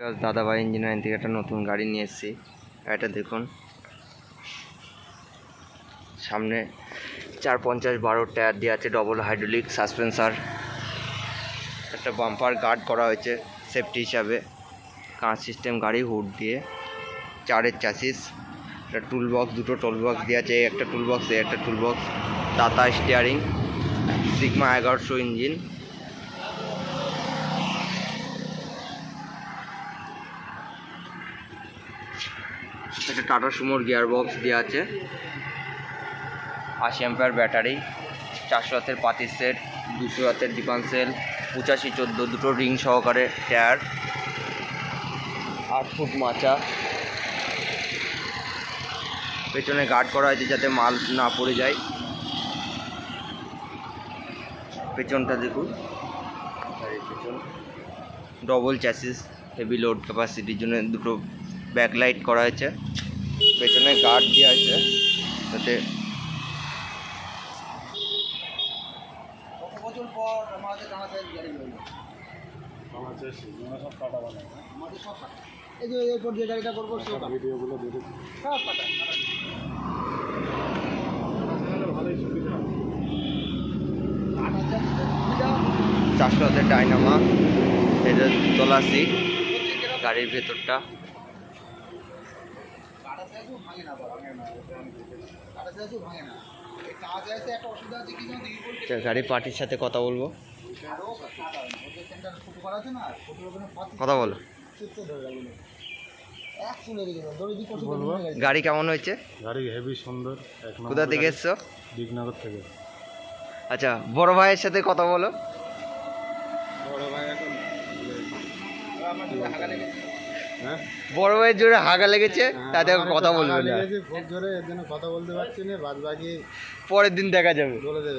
দাদাভাই ইঞ্জিনিয়ারিং থেকে একটা নতুন গাড়ি নিয়ে এসেছি। এটা দেখুন। সামনে চার পঞ্চাশ বারো টায়ার দিয়ে আছে ডবল হাইড্রোলিক সাসপেন্সার একটা বাম্পার গার্ড করা হয়েছে সেফটি হিসাবে। কাঁচ সিস্টেম গাড়ি হুড দিয়ে। চারের চাষিস একটা টুল বক্স দুটো টুল বক্স দিয়ে আছে, একটা টুল বক্স একটা tool box Tata steering Sigma এগারোশো ইঞ্জিন একটা টাটা সুমোর গিয়ার বক্স দেওয়া আছে। আশি অ্যাম্পায়ার ব্যাটারি চারশো হাতের পাতির সেট দুশো হাতের ডিফান্সেল পঁচাশি, চোদ্দ, দুটো রিং সহকারে টায়ার আট ফুট মাচা। পেছনে গার্ড করা হয়েছে যাতে মাল না পড়ে যায়। পেছনটা দেখুন। পেছন। ডবল চ্যাসিস হেভি লোড ক্যাপাসিটির জন্য দুটো ব্যাকলাইট করা হয়েছে। পেছনে গার্ড দেওয়া আছে যাতে চারশো হাতের ডাইনামা এটা তোলা সিট গাড়ির ভেতরটা। কাটা চাইছেও ভাঙে না বাবা কাটা চাইছেও ভাঙে না। এই কাজ আছে একটা অসুবিধা আছে কি জানো দেখি আচ্ছা, গাড়ির পার্টির সাথে কথা বলব? হয় কথা বলো? গাড়ি কেমন হয়েছে? গাড়ি হেভি সুন্দর। কোথা থেকে এসছো? দিগনগর থেকে। আচ্ছা বড় ভাইয়ের সাথে কথা বলো। বড় ভাই এখন বড় ভাইয়ের জোরে হাগা লেগেছে তাতে কথা বলবে না। কথা বলতে পারছি না বাদ বাকি পরের দিন দেখা যাবে। বলে দেবে।